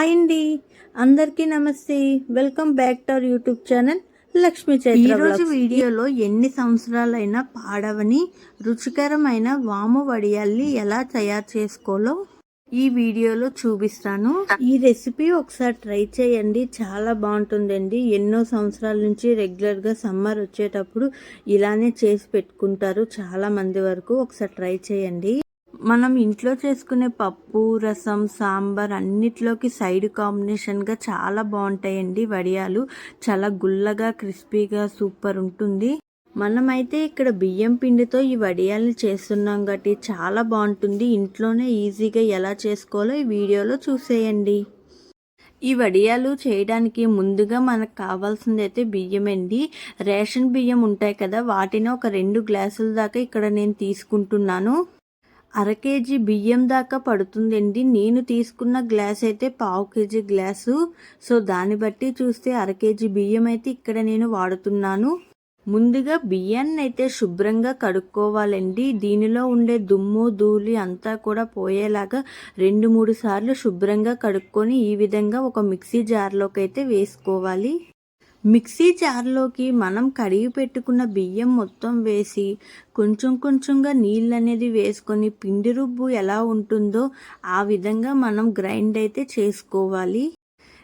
Hi అండి. అందరికీ నమస్తే. Welcome back to our YouTube channel Lakshmi Chaitra ఈ రోజు వీడియోలో ఎన్ని సంవత్సరాలైనా పాడవని రుచికరమైన వాము వడియాల్ని ఎలా తయారు చేసుకోవాలో ఈ వీడియోలో చూపిస్తాను. ఈ రెసిపీ ఒకసారి ట్రై చేయండి. చాలా బాగుంటుందండి. ఎన్నో సంవత్సరాల నుంచి రెగ్యులర్గా సమ్మర్ వచ్చేటప్పుడు ఇలానే చేసి పెట్టుకుంటారు చాలా మంది వరకు. ఒకసారి ట్రై చేయండి. మనం ఇంట్లో చేసుకునే పప్పు రసం సాంబార్ అన్నిట్లోకి సైడ్ కాంబినేషన్గా చాలా బాగుంటాయండి. వడియాలు చాలా గుల్లగా క్రిస్పీగా సూపర్ ఉంటుంది. మనమైతే ఇక్కడ బియ్యం పిండితో ఈ వడియాలను చేస్తున్నాం కాబట్టి చాలా బాగుంటుంది. ఇంట్లోనే ఈజీగా ఎలా చేసుకోవాలో ఈ వీడియోలో చూసేయండి. ఈ వడియాలు చేయడానికి ముందుగా మనకు కావాల్సింది అయితే బియ్యం అండి రేషన్ బియ్యం ఉంటాయి కదా వాటిని ఒక రెండు గ్లాసుల దాకా ఇక్కడ నేను తీసుకుంటున్నాను. అర కేజీ బియ్యం దాకా పడుతుందండి. నేను తీసుకున్న గ్లాస్ అయితే పావు కేజీ గ్లాసు. సో దాన్ని బట్టి చూస్తే అర కేజీ బియ్యం అయితే ఇక్కడ నేను వాడుతున్నాను. ముందుగా బియ్యాన్ని అయితే శుభ్రంగా కడుక్కోవాలండి. దీనిలో ఉండే దుమ్ము ధూళి అంతా కూడా పోయేలాగా రెండు మూడు సార్లు శుభ్రంగా కడుక్కొని ఈ విధంగా ఒక మిక్సీ జార్లోకి అయితే వేసుకోవాలి. మిక్సీ జార్లోకి మనం కడిగి పెట్టుకున్న బియ్యం మొత్తం వేసి కొంచెం కొంచెంగా నీళ్ళు అనేది వేసుకొని పిండి రుబ్బు ఎలా ఉంటుందో ఆ విధంగా మనం గ్రైండ్ అయితే చేసుకోవాలి.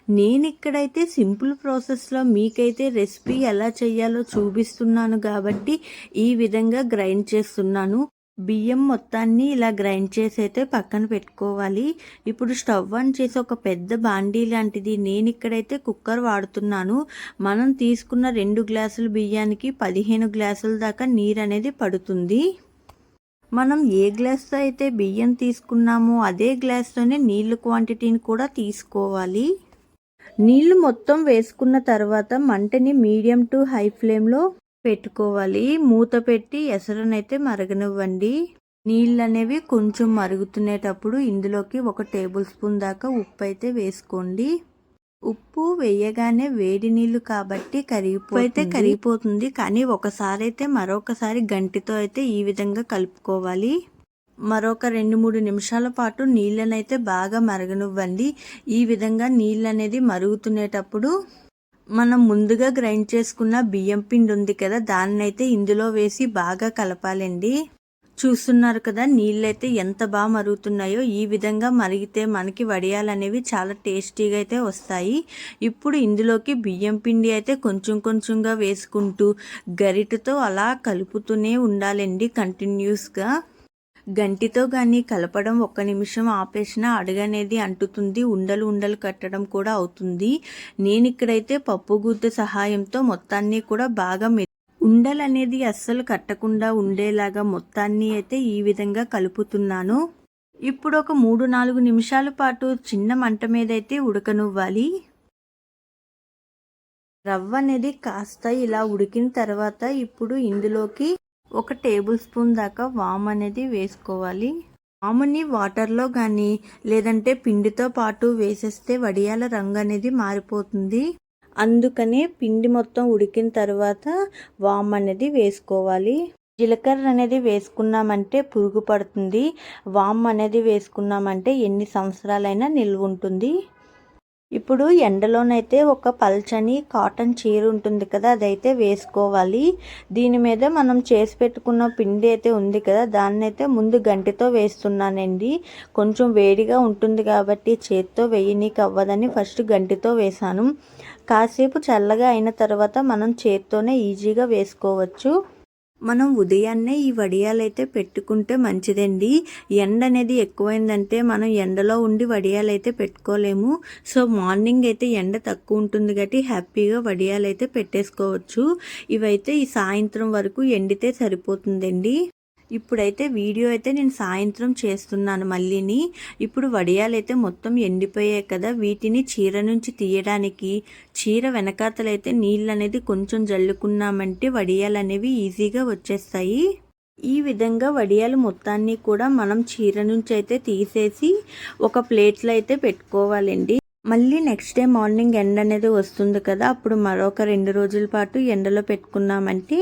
నేను ఇక్కడైతే సింపుల్ ప్రాసెస్లో మీకైతే రెసిపీ ఎలా చేయాలో చూపిస్తున్నాను కాబట్టి ఈ విధంగా గ్రైండ్ చేస్తున్నాను. బియ్యం మొత్తాన్ని ఇలా గ్రైండ్ చేసి అయితే పక్కన పెట్టుకోవాలి. ఇప్పుడు స్టవ్ ఆన్ చేసి ఒక పెద్ద బాండీ లాంటిది. నేను ఇక్కడైతే కుక్కర్ వాడుతున్నాను. మనం తీసుకున్న రెండు గ్లాసుల బియ్యానికి పదిహేను గ్లాసుల దాకా నీరు అనేది పడుతుంది. మనం ఏ గ్లాస్తో అయితే బియ్యం తీసుకున్నామో అదే గ్లాస్తోనే నీళ్ళు క్వాంటిటీని కూడా తీసుకోవాలి. నీళ్ళు మొత్తం వేసుకున్న తర్వాత మంటని మీడియం టు హై ఫ్లేమ్లో పెట్టుకోవాలి. మూత పెట్టి ఎసరనైతే మరగనివ్వండి. నీళ్ళు అనేవి కొంచెం మరుగుతునేటప్పుడు ఇందులోకి ఒక టేబుల్ స్పూన్ దాకా ఉప్పు అయితే వేసుకోండి. ఉప్పు వేయగానే వేడి నీళ్ళు కాబట్టి కరిగిపో అయితే కరిగిపోతుంది కానీ ఒకసారి అయితే మరొకసారి గంటితో అయితే ఈ విధంగా కలుపుకోవాలి. మరొక రెండు మూడు నిమిషాల పాటు నీళ్ళనైతే బాగా మరగనివ్వండి. ఈ విధంగా నీళ్ళు అనేది మరుగుతునేటప్పుడు మనం ముందుగా గ్రైండ్ చేసుకున్న బియ్యం పిండి ఉంది కదా దాన్ని అయితే ఇందులో వేసి బాగా కలపాలండి. చూస్తున్నారు కదా నీళ్ళైతే ఎంత బాగా మరుగుతున్నాయో ఈ విధంగా మరిగితే మనకి వడియాలనేవి చాలా టేస్టీగా అయితే వస్తాయి. ఇప్పుడు ఇందులోకి బియ్యం పిండి అయితే కొంచెం కొంచెంగా వేసుకుంటూ గరిటతో అలా కలుపుతూనే ఉండాలండి కంటిన్యూస్గా గంటితో కానీ కలపడం ఒక్క నిమిషం ఆపేసినా అడుగనేది అంటుతుంది ఉండలు ఉండలు కట్టడం కూడా అవుతుంది. నేను ఇక్కడైతే పప్పు గుద్ద సహాయంతో మొత్తాన్ని కూడా బాగా ఉండలు అనేది అస్సలు కట్టకుండా ఉండేలాగా మొత్తాన్ని అయితే ఈ విధంగా కలుపుతున్నాను. ఇప్పుడు ఒక మూడు నాలుగు నిమిషాల పాటు చిన్న మంట మీద అయితే ఉడకనివ్వాలి. రవ్వ అనేది కాస్త ఇలా ఉడికిన తర్వాత ఇప్పుడు ఇందులోకి ఒక టేబుల్ స్పూన్ దాకా వామ్ అనేది వేసుకోవాలి. వాముని వాటర్లో కానీ లేదంటే పిండితో పాటు వేసేస్తే వడియాల రంగు అనేది మారిపోతుంది. అందుకనే పిండి మొత్తం ఉడికిన తర్వాత వామ్ అనేది వేసుకోవాలి. జీలకర్ర అనేది వేసుకున్నామంటే పురుగు పడుతుంది. వామ్ అనేది వేసుకున్నామంటే ఎన్ని సంవత్సరాలైనా నిల్వ ఉంటుంది. ఇప్పుడు ఎండలోనైతే ఒక పల్చని కాటన్ చీర ఉంటుంది కదా అదైతే వేసుకోవాలి. దీని మీద మనం చేసి పెట్టుకున్న పిండి అయితే ఉంది కదా దాన్ని అయితే ముందు గంటితో వేస్తున్నానండి. కొంచెం వేడిగా ఉంటుంది కాబట్టి చేత్తో వేయనీకి అవ్వదని ఫస్ట్ గంటితో వేసాను. కాసేపు చల్లగా అయిన తర్వాత మనం చేత్తోనే ఈజీగా వేసుకోవచ్చు. మనం ఉదయాన్నే ఈ వడియాలైతే పెట్టుకుంటే మంచిదండి. ఎండ అనేది ఎక్కువైందంటే మనం ఎండలో ఉండి వడియాలైతే పెట్టుకోలేము. సో మార్నింగ్ అయితే ఎండ తక్కువ ఉంటుంది కాబట్టి హ్యాపీగా వడియాలైతే పెట్టేసుకోవచ్చు. ఇవైతే ఈ సాయంత్రం వరకు ఎండితే సరిపోతుందండి. ఇప్పుడైతే వీడియో అయితే నేను సాయంత్రం చేస్తున్నాను మళ్ళీని. ఇప్పుడు వడియాలైతే మొత్తం ఎండిపోయాయి కదా. వీటిని చీర నుంచి తీయడానికి చీర వెనకాతలైతే నీళ్ళు అనేది కొంచెం జల్లుకున్నామంటే వడియాలు అనేవి ఈజీగా వచ్చేస్తాయి. ఈ విధంగా వడియాలు మొత్తాన్ని కూడా మనం చీర నుంచి అయితే తీసేసి ఒక ప్లేట్లో అయితే పెట్టుకోవాలండి. మళ్ళీ నెక్స్ట్ డే మార్నింగ్ ఎండ అనేది వస్తుంది కదా అప్పుడు మరొక రెండు రోజుల పాటు ఎండలో పెట్టుకున్నామంటే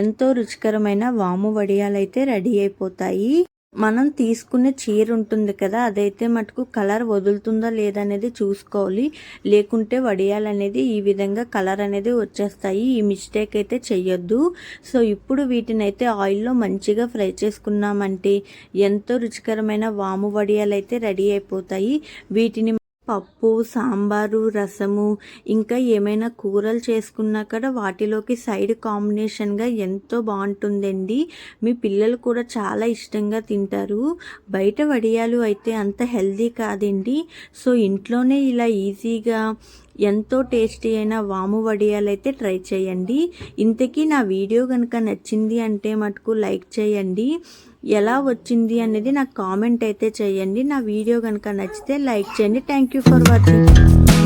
ఎంతో రుచికరమైన వాము వడియాలు అయితే రెడీ అయిపోతాయి. మనం తీసుకునే చీర ఉంటుంది కదా అదైతే మటుకు కలర్ వదులుతుందా లేదా అనేది చూసుకోవాలి. లేకుంటే వడియాలు అనేది ఈ విధంగా కలర్ అనేది వచ్చేస్తాయి. ఈ మిస్టేక్ అయితే చెయ్యొద్దు. సో ఇప్పుడు వీటిని అయితే ఆయిల్లో మంచిగా ఫ్రై చేసుకున్నామంటే ఎంతో రుచికరమైన వాము వడియాలు అయితే రెడీ అయిపోతాయి. వీటిని పప్పు సాంబారు రసము ఇంకా ఏమైనా కూరలు చేసుకున్నా కూడా వాటిలోకి సైడ్ కాంబినేషన్గా ఎంతో బాగుంటుందండి. మీ పిల్లలు కూడా చాలా ఇష్టంగా తింటారు. బయట వడియాలు అయితే అంత హెల్దీ కాదండి. సో ఇంట్లోనే ఇలా ఈజీగా ఎంతో టేస్టీ అయిన వాము వడియాలు అయితే ట్రై చేయండి. ఇంతకీ నా వీడియో కనుక నచ్చింది అంటే మటుకు లైక్ చేయండి. ఎలా వచ్చింది అనేది నాకు కామెంట్ అయితే చేయండి. నా వీడియో కనుక నచ్చితే లైక్ చేయండి. Thank you for watching